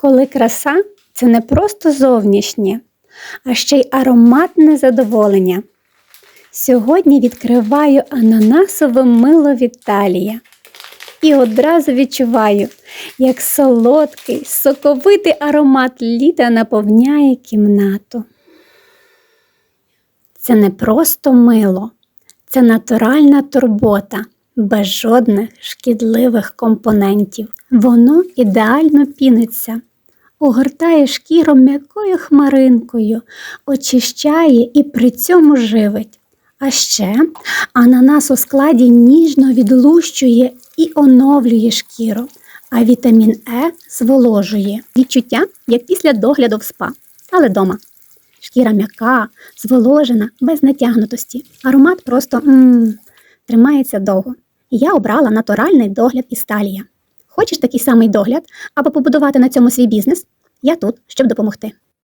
коли краса це не просто зовнішнє, а ще й ароматне задоволення. Сьогодні відкриваю ананасове мило Віталія і одразу відчуваю, як солодкий, соковитий аромат літа наповняє кімнату. Це не просто мило, це натуральна турбота, без жодних шкідливих компонентів. Воно ідеально піниться, огортає шкіру м'якою хмаринкою, очищає і при цьому живить. А ще ананас у складі ніжно відлущує і оновлює шкіру, а вітамін Е зволожує відчуття, як після догляду в спа, але дома. Шкіра м'яка, зволожена, без натягнутості. Аромат просто м тримається довго. Я обрала натуральний догляд із талія. Хочеш такий самий догляд або побудувати на цьому свій бізнес? Я тут, щоб допомогти.